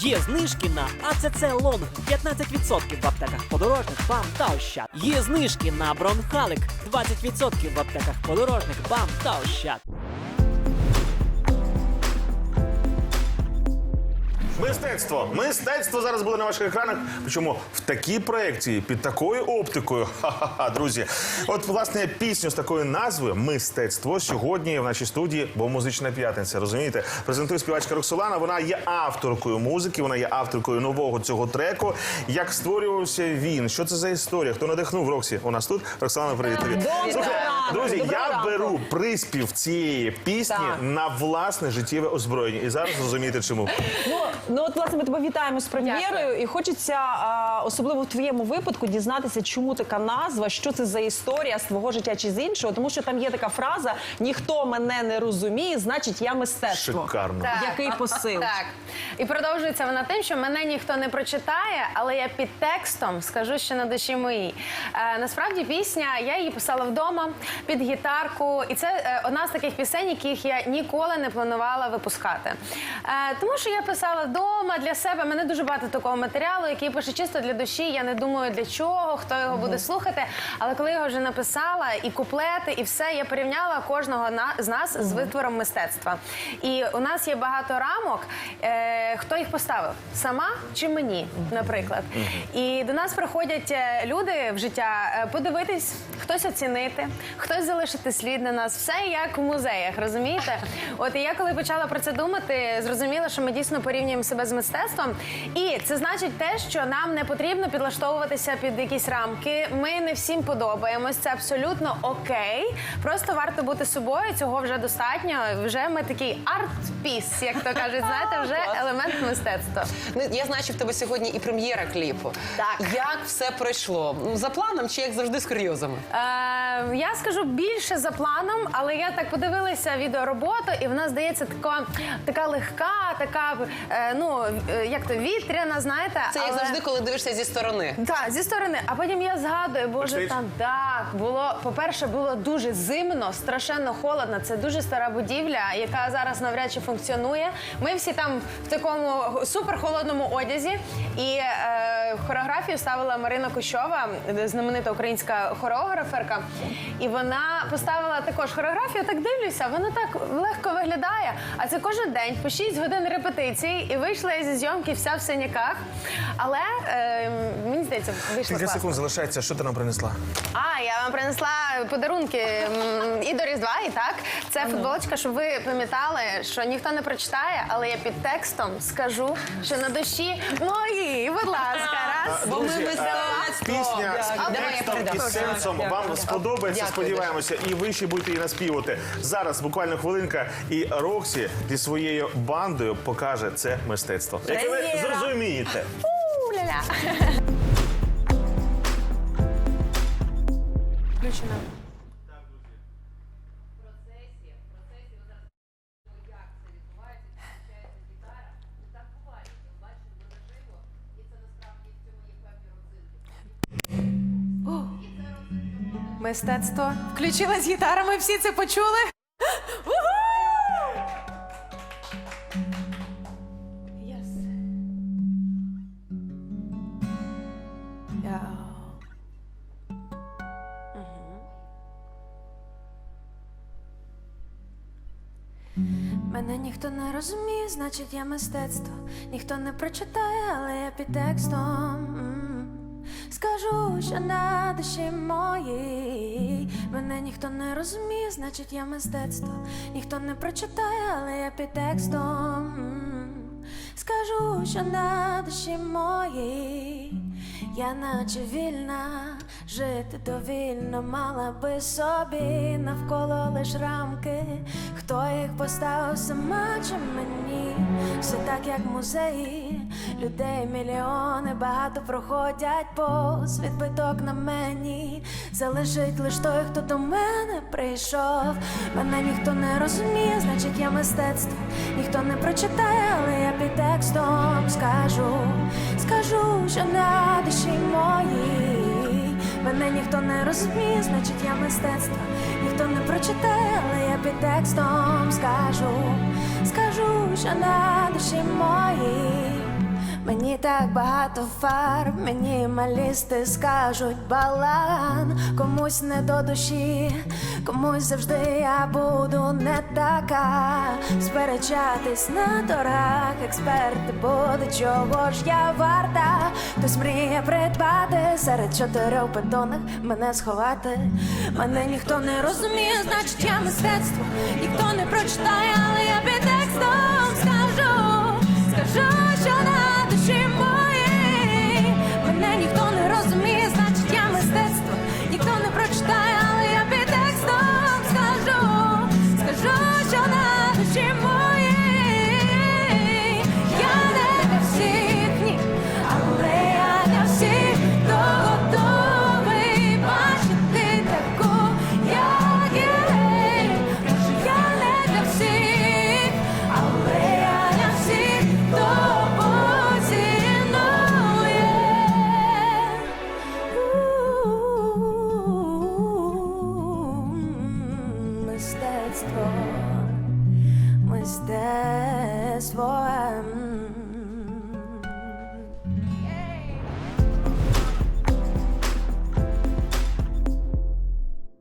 Є знижки на АЦЦ Лонг 15% в аптеках подорожник, БАМ та Ощад. Є знижки на Бронхалик 20% в аптеках подорожник, БАМ та Ощад. Мистецтво. Мистецтво зараз буде на ваших екранах. Причому в такій проекції під такою оптикою. Ха-ха-ха, друзі. От власне пісню з такою назвою Мистецтво сьогодні в нашій студії, бо музична п'ятниця. Розумієте? Презентує співачка Роксолана. Вона є авторкою музики, вона є авторкою нового цього треку. Як створювався він? Що це за історія? Хто надихнув Роксі? У нас тут Роксолана, привіт. Доброго ранку. Друзі, я беру приспів цієї пісні на власне життєве озброєння. І зараз зрозумієте чому. Ну, ну от власне ми тебе вітаємо з прем'єрою, і хочеться а, особливо в твоєму випадку дізнатися, чому така назва, що це за історія з твого життя чи з іншого, тому що там є така фраза: ніхто мене не розуміє, значить я мистецтво. Шикарно. Так. Який посил? Так. І продовжується вона тим, що мене ніхто не прочитає, але я під текстом скажу, що на душі моїй. Е, насправді пісня, я її писала вдома під гітарку, і це е, одна з таких пісень, яких я ніколи не планувала випускати. Е, тому що я писала вдома для себе. Мене дуже багато такого матеріалу, який пише чисто для душі. Я не думаю для чого, хто його буде слухати. Але коли я його вже написала, і куплети, і все, я порівняла кожного на- з нас з витвором мистецтва. І у нас є багато рамок. Е, хто їх поставив? Сама чи мені, наприклад? І до нас приходять е, люди в життя е, подивитись, хтось оцінити, хтось залишити слід на нас. Все як в музеях, розумієте? От і я коли почала про це думати, зрозуміла, що ми дійсно порівнюємо себе з мистецтвом. І це значить те, що нам не потрібно підлаштовуватися під якісь рамки. Ми не всім подобаємось. Це абсолютно окей. Просто варто бути собою. Цього вже достатньо. Вже ми такий арт-піс, як то кажуть, знаєте, вже елемент мистецтва. Ну, я знаю, що в тебе сьогодні і прем'єра кліпу. Так. Як все пройшло? Ну, За планом чи як завжди з курйозами? Е, я скажу більше за планом, але я так подивилася відеороботу, і вона здається така, така легка, така е, ну е, як то вітряна, знаєте. Це як але- завжди, коли дивишся зі сторони. Так, зі сторони. А потім я згадую, боже, Backstage? там так було. По-перше, було дуже зимно, страшенно холодно. Це дуже стара будівля, яка зараз навряд чи функціонує. Ми всі там в такому суперхолодному одязі. І е, хореографію ставила Марина Кущова, знаменита українська хореограферка. І вона поставила також хореографію. Так дивлюся, вона так легко виглядає. А це кожен день по 6 годин репетиції, І вийшла зі зйомки вся в синяках. Але е, мені здається, вийшло Кілька класно. секунд залишається. Що ти нам принесла? А, я вам принесла подарунки м, і до Різдва, і так. Це футболочка, щоб ви пам'ятали, що ніхто не прочитає, але я під текстом скажу, що на душі мої, будь ласка, раз. Бо ми Друзі, мистецтво. Пісня з Дякую. Давай я текстом і передам. сенсом Дякую. вам сподобається, Дякую. сподіваємося, і ви ще будете її наспівати. Зараз буквально хвилинка, і Роксі зі своєю бандою покаже це мистецтво. Яке ви Прем'єра. зрозумієте. У-ля-ля. Включено. Мистецтво. Включилась гітара, ми всі це почули. Yes. Yeah. Мене ніхто не розуміє, значить я мистецтво. Ніхто не прочитає, але я під текстом. Скажу, що на душі моїй. Мене ніхто не розуміє, значить я мистецтво. Ніхто не прочитає, але я під текстом. Скажу, що на душі моїй. Я наче вільна, жити довільно мала би собі навколо лиш рамки. Хто їх поставив сама чи мені? Все так, як музеї, людей мільйони багато проходять повз відбиток на мені. Залишить лиш той, хто до мене прийшов. Мене ніхто не розуміє, значить я мистецтво. Ніхто не прочитає, але я під текстом скажу, скажу, що на душі моїй. Мене ніхто не розуміє, значить я мистецтво. Ніхто не прочитає, але я під текстом скажу, скажу, що на душі моїй. Мені так багато фарб, мінімалісти скажуть балаган, комусь не до душі, комусь завжди я буду не така. Сперечатись на торгах, експерти будуть, чого ж я варта. Хтось мріє придбати серед чотирьох бетонних мене сховати. Мене ніхто не розуміє, значить я мистецтво, ніхто не прочитає, але я під текстом скажу, скажу, що на Мистецтво, мистецтво.